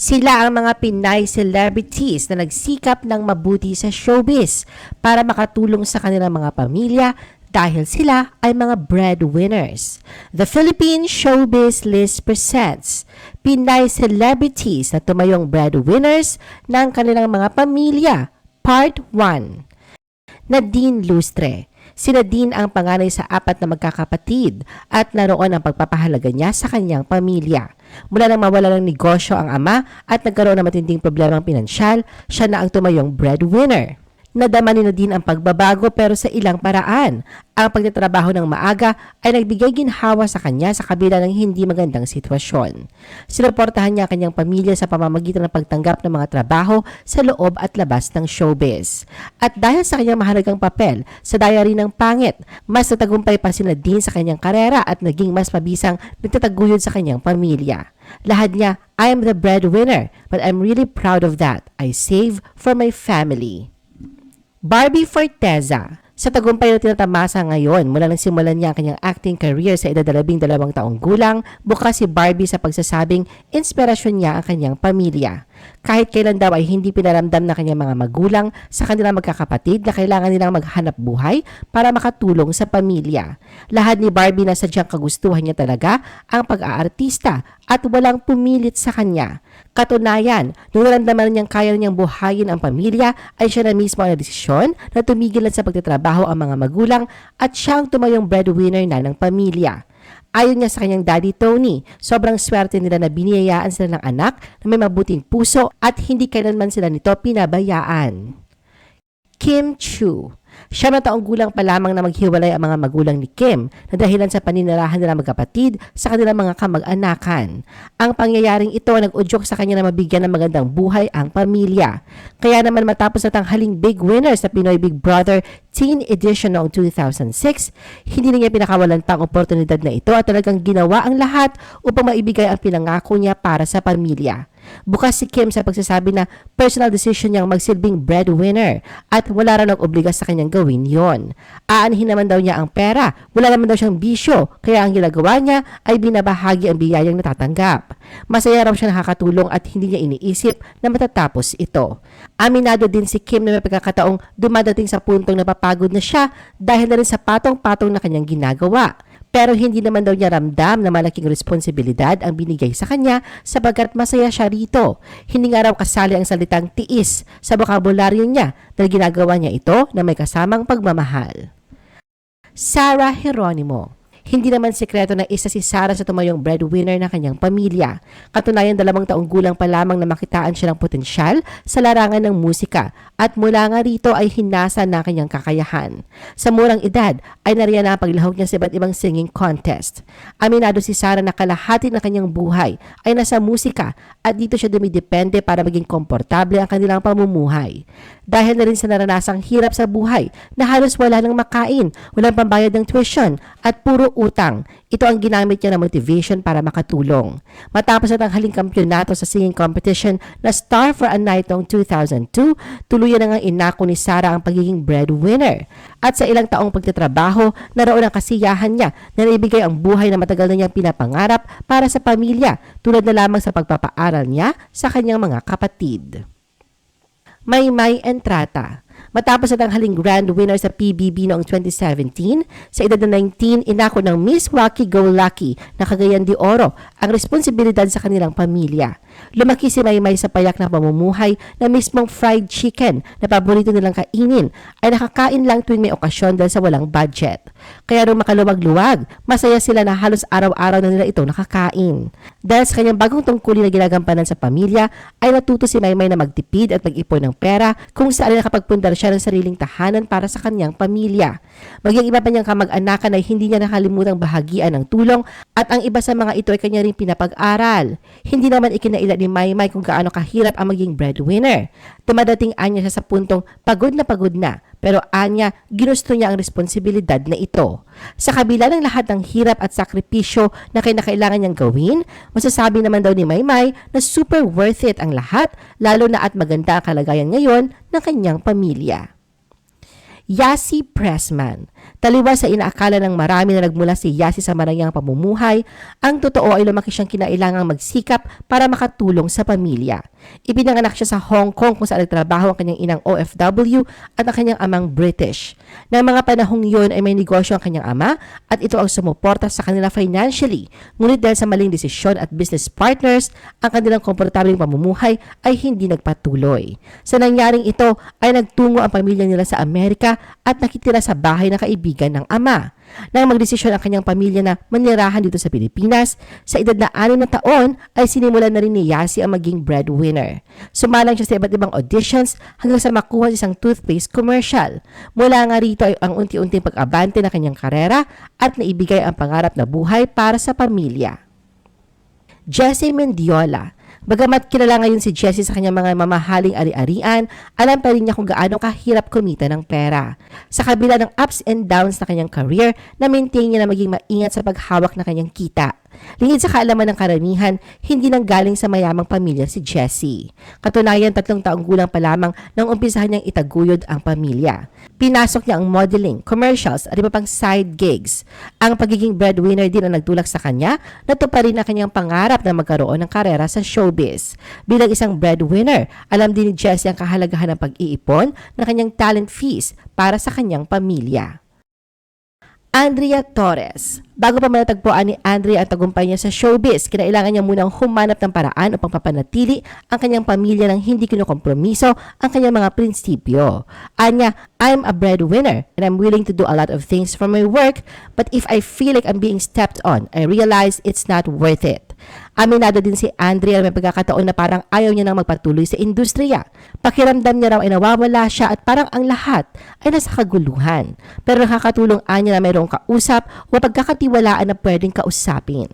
Sila ang mga Pinay celebrities na nagsikap ng mabuti sa showbiz para makatulong sa kanilang mga pamilya dahil sila ay mga breadwinners. The Philippine Showbiz List presents Pinay celebrities na tumayong breadwinners ng kanilang mga pamilya. Part 1 Nadine Lustre Si Nadine ang panganay sa apat na magkakapatid at naroon ang pagpapahalaga niya sa kanyang pamilya. Mula nang mawala ng negosyo ang ama at nagkaroon ng matinding problemang pinansyal, siya na ang tumayong breadwinner. Nadama ni Nadine ang pagbabago pero sa ilang paraan. Ang pagtatrabaho ng maaga ay nagbigay ginhawa sa kanya sa kabila ng hindi magandang sitwasyon. Sinuportahan niya ang kanyang pamilya sa pamamagitan ng pagtanggap ng mga trabaho sa loob at labas ng showbiz. At dahil sa kanyang mahalagang papel sa diary ng pangit, mas natagumpay pa si Nadine sa kanyang karera at naging mas mabisang nagtataguyod sa kanyang pamilya. Lahat niya, I am the breadwinner, but I'm really proud of that. I save for my family. Barbie Forteza. Sa tagumpay na tinatamasa ngayon mula nang simulan niya ang kanyang acting career sa edad labing dalawang taong gulang, bukas si Barbie sa pagsasabing inspirasyon niya ang kanyang pamilya. Kahit kailan daw ay hindi pinaramdam ng kanyang mga magulang sa kanilang magkakapatid na kailangan nilang maghanap buhay para makatulong sa pamilya. Lahat ni Barbie na sadyang kagustuhan niya talaga ang pag-aartista at walang pumilit sa kanya. Katunayan, nung naramdaman niyang kaya niyang buhayin ang pamilya, ay siya na mismo ang desisyon na tumigil sa pagtatrabaho ang mga magulang at siya ang tumayong breadwinner na ng pamilya. Ayon niya sa kanyang daddy Tony, sobrang swerte nila na biniyayaan sila ng anak na may mabuting puso at hindi kailanman sila nito pinabayaan. Kim Chu Siyam na taong gulang pa lamang na maghiwalay ang mga magulang ni Kim na dahilan sa paninirahan nila magkapatid sa kanilang mga kamag-anakan. Ang pangyayaring ito ang nag-udyok sa kanya na mabigyan ng magandang buhay ang pamilya. Kaya naman matapos na tanghaling big winner sa Pinoy Big Brother Teen Edition noong 2006, hindi niya pinakawalan pa ang oportunidad na ito at talagang ginawa ang lahat upang maibigay ang pinangako niya para sa pamilya. Bukas si Kim sa pagsasabi na personal decision niyang magsilbing breadwinner at wala raw nag-obliga sa kanyang gawin yon. Aanhin naman daw niya ang pera, wala naman daw siyang bisyo, kaya ang ginagawa niya ay binabahagi ang biyayang natatanggap. Masaya raw siya nakakatulong at hindi niya iniisip na matatapos ito. Aminado din si Kim na may pagkakataong dumadating sa puntong napapagod na siya dahil na rin sa patong-patong na kanyang ginagawa. Pero hindi naman daw niya ramdam na malaking responsibilidad ang binigay sa kanya sapagkat masaya siya rito. Hindi nga raw kasali ang salitang tiis sa bokabularyo niya dahil ginagawa niya ito na may kasamang pagmamahal. Sarah Geronimo hindi naman sekreto na isa si Sarah sa tumayong breadwinner ng kanyang pamilya. Katunayan dalawang taong gulang pa lamang na makitaan siya ng potensyal sa larangan ng musika at mula nga rito ay hinasa na kanyang kakayahan. Sa murang edad ay nariyan na paglahok niya sa iba't ibang singing contest. Aminado si Sarah na kalahati ng kanyang buhay ay nasa musika at dito siya dumidepende para maging komportable ang kanilang pamumuhay. Dahil na rin sa naranasang hirap sa buhay na halos wala nang makain, walang pambayad ng tuition at puro utang. Ito ang ginamit niya na motivation para makatulong. Matapos at ang haling kampyonato sa singing competition na Star for a Night noong 2002, tuluyan na nga inako ni Sarah ang pagiging breadwinner. At sa ilang taong pagtatrabaho, naroon ang kasiyahan niya na naibigay ang buhay na matagal na niyang pinapangarap para sa pamilya tulad na lamang sa pagpapaaral niya sa kanyang mga kapatid. May May Entrata Matapos at ang haling grand winner sa PBB noong 2017, sa edad na 19, inako ng Miss Wacky Go Lucky na Cagayan de Oro ang responsibilidad sa kanilang pamilya. Lumaki si Maymay sa payak na pamumuhay na mismong fried chicken na paborito nilang kainin ay nakakain lang tuwing may okasyon dahil sa walang budget. Kaya nung makaluwag-luwag, masaya sila na halos araw-araw na nila ito nakakain. Dahil sa kanyang bagong tungkulin na ginagampanan sa pamilya, ay natuto si Maymay na magtipid at mag-ipon ng pera kung saan nakapagpundar siya ng sariling tahanan para sa kanyang pamilya. Maging iba pa niyang kamag-anakan ay hindi niya nakalimutang bahagian ng tulong at ang iba sa mga ito ay kanya rin pinapag-aral. Hindi naman ikinaila ni Maymay kung gaano kahirap ang maging breadwinner. Dumadating anya siya sa puntong pagod na pagod na pero anya ginusto niya ang responsibilidad na ito. Sa kabila ng lahat ng hirap at sakripisyo na kinakailangan niyang gawin, masasabi naman daw ni Maymay na super worth it ang lahat lalo na at maganda ang kalagayan ngayon ng kanyang pamilya. Yasi Pressman. Taliwas sa inaakala ng marami na nagmula si Yasi sa marangyang pamumuhay, ang totoo ay lumaki siyang kinailangang magsikap para makatulong sa pamilya. Ipinanganak siya sa Hong Kong kung saan nagtrabaho ang kanyang inang OFW at ang kanyang amang British. Nang mga panahong yun ay may negosyo ang kanyang ama at ito ang sumuporta sa kanila financially. Ngunit dahil sa maling desisyon at business partners, ang kanilang komportableng pamumuhay ay hindi nagpatuloy. Sa nangyaring ito ay nagtungo ang pamilya nila sa Amerika at nakitira sa bahay ng kaibigan ng ama. Nang magdesisyon ang kanyang pamilya na manirahan dito sa Pilipinas, sa edad na anim na taon ay sinimulan na rin ni Yasi ang maging breadwinner. Sumalang siya sa iba't ibang auditions hanggang sa makuha isang toothpaste commercial. Mula nga rito ay ang unti-unting pag-abante ng kanyang karera at naibigay ang pangarap na buhay para sa pamilya. Jesse Mendiola. Bagamat kilala ngayon si Jesse sa kanyang mga mamahaling ari-arian, alam pa rin niya kung gaano kahirap kumita ng pera. Sa kabila ng ups and downs na kanyang career, na-maintain niya na maging maingat sa paghawak ng kanyang kita. Lingid sa kaalaman ng karamihan, hindi nang galing sa mayamang pamilya si Jessie. Katunayan, tatlong taong gulang pa lamang nang umpisahan niyang itaguyod ang pamilya. Pinasok niya ang modeling, commercials at iba pang side gigs. Ang pagiging breadwinner din ang nagtulak sa kanya na rin ang kanyang pangarap na magkaroon ng karera sa showbiz. Bilang isang breadwinner, alam din ni Jessie ang kahalagahan ng pag-iipon ng kanyang talent fees para sa kanyang pamilya. Andrea Torres. Bago pa matatagpuan ni Andrea ang tagumpay niya sa showbiz, kinailangan niya munang humanap ng paraan upang papanatili ang kanyang pamilya ng hindi kinukompromiso ang kanyang mga prinsipyo. Anya, I'm a breadwinner and I'm willing to do a lot of things for my work, but if I feel like I'm being stepped on, I realize it's not worth it. Aminado din si Andrea may pagkakataon na parang ayaw niya nang magpatuloy sa industriya. Pakiramdam niya raw ay nawawala siya at parang ang lahat ay nasa kaguluhan. Pero nakakatulong anya na mayroong kausap o pagkakatiwalaan na pwedeng kausapin.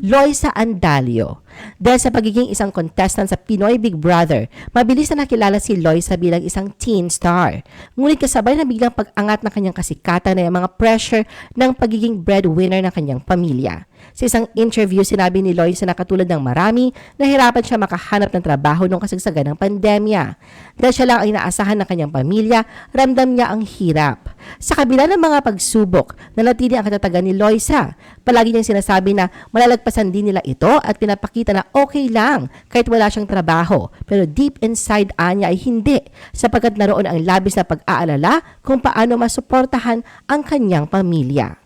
Loisa Andalio. Dahil sa pagiging isang contestant sa Pinoy Big Brother, mabilis na nakilala si Loisa bilang isang teen star. Ngunit kasabay na biglang pag-angat ng kanyang kasikatan ay ang mga pressure ng pagiging breadwinner ng kanyang pamilya. Sa isang interview, sinabi ni Loisa na katulad ng marami, nahirapan siya makahanap ng trabaho noong kasagsagan ng pandemya. Dahil siya lang ay naasahan ng kanyang pamilya, ramdam niya ang hirap. Sa kabila ng mga pagsubok, nanatili ang katatagan ni Loisa. Palagi niyang sinasabi na malalagpasan din nila ito at pinapakita na okay lang kahit wala siyang trabaho. Pero deep inside anya ay hindi sapagkat naroon ang labis na pag-aalala kung paano masuportahan ang kanyang pamilya.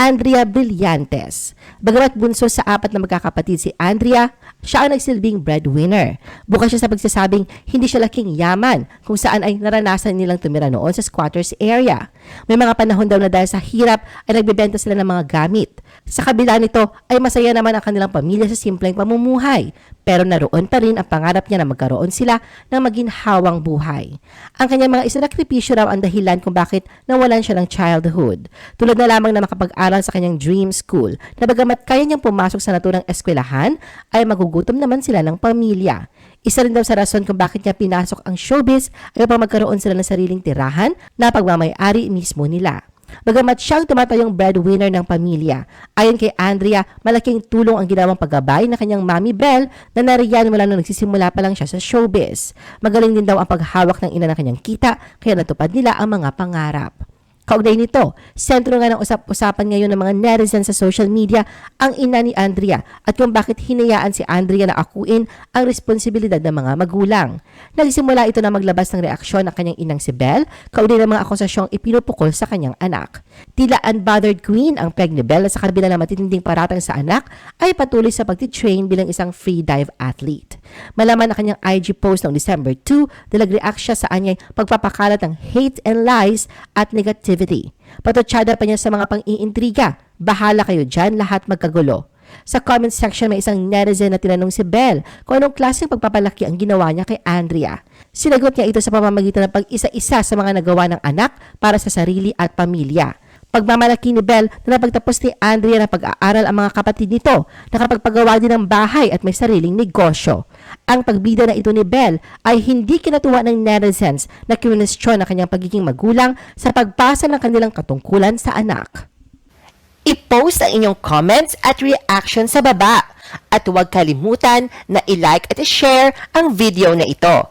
Andrea Brillantes. Bagamat bunso sa apat na magkakapatid si Andrea, siya ang nagsilbing breadwinner. Bukas siya sa pagsasabing hindi siya laking yaman kung saan ay naranasan nilang tumira noon sa squatters area. May mga panahon daw na dahil sa hirap ay nagbebenta sila ng mga gamit. Sa kabila nito ay masaya naman ang kanilang pamilya sa simpleng pamumuhay. Pero naroon pa rin ang pangarap niya na magkaroon sila ng maginhawang buhay. Ang kanyang mga isinakripisyo raw ang dahilan kung bakit nawalan siya ng childhood. Tulad na lamang na makapag-aral sa kanyang dream school na bagamat kaya niyang pumasok sa naturang eskwelahan ay magugutom naman sila ng pamilya. Isa rin daw sa rason kung bakit niya pinasok ang showbiz ay upang magkaroon sila ng sariling tirahan na pagmamayari mismo nila. Bagamat siyang tumatayong breadwinner ng pamilya, ayon kay Andrea, malaking tulong ang ginawang paggabay ng kanyang mami Belle na nariyan mula nung nagsisimula pa lang siya sa showbiz. Magaling din daw ang paghawak ng ina ng kanyang kita, kaya natupad nila ang mga pangarap. Kaugnay nito, sentro nga ng usap-usapan ngayon ng mga netizens sa social media ang ina ni Andrea at kung bakit hinayaan si Andrea na akuin ang responsibilidad ng mga magulang. Nagsimula ito na maglabas ng reaksyon ng kanyang inang si Belle kaugnay ng mga akusasyong ipinupukol sa kanyang anak. Tila unbothered queen ang peg ni Belle sa kabila ng matitinding paratang sa anak ay patuloy sa pagtitrain bilang isang free dive athlete. Malaman na kanyang IG post noong December 2 na nag-react siya sa anyay pagpapakalat ng hate and lies at negativity negativity. Patutsada pa niya sa mga pang-iintriga. Bahala kayo dyan, lahat magkagulo. Sa comment section may isang netizen na tinanong si Belle kung anong klaseng pagpapalaki ang ginawa niya kay Andrea. Sinagot niya ito sa pamamagitan ng pag-isa-isa sa mga nagawa ng anak para sa sarili at pamilya. Pagmamalaki ni Belle na napagtapos ni Andrea na pag-aaral ang mga kapatid nito, nakapagpagawa din ng bahay at may sariling negosyo. Ang pagbida na ito ni Belle ay hindi kinatuwa ng netizens na kinwestiyon na kanyang pagiging magulang sa pagpasa ng kanilang katungkulan sa anak. I-post ang inyong comments at reaction sa baba at huwag kalimutan na i-like at i-share ang video na ito.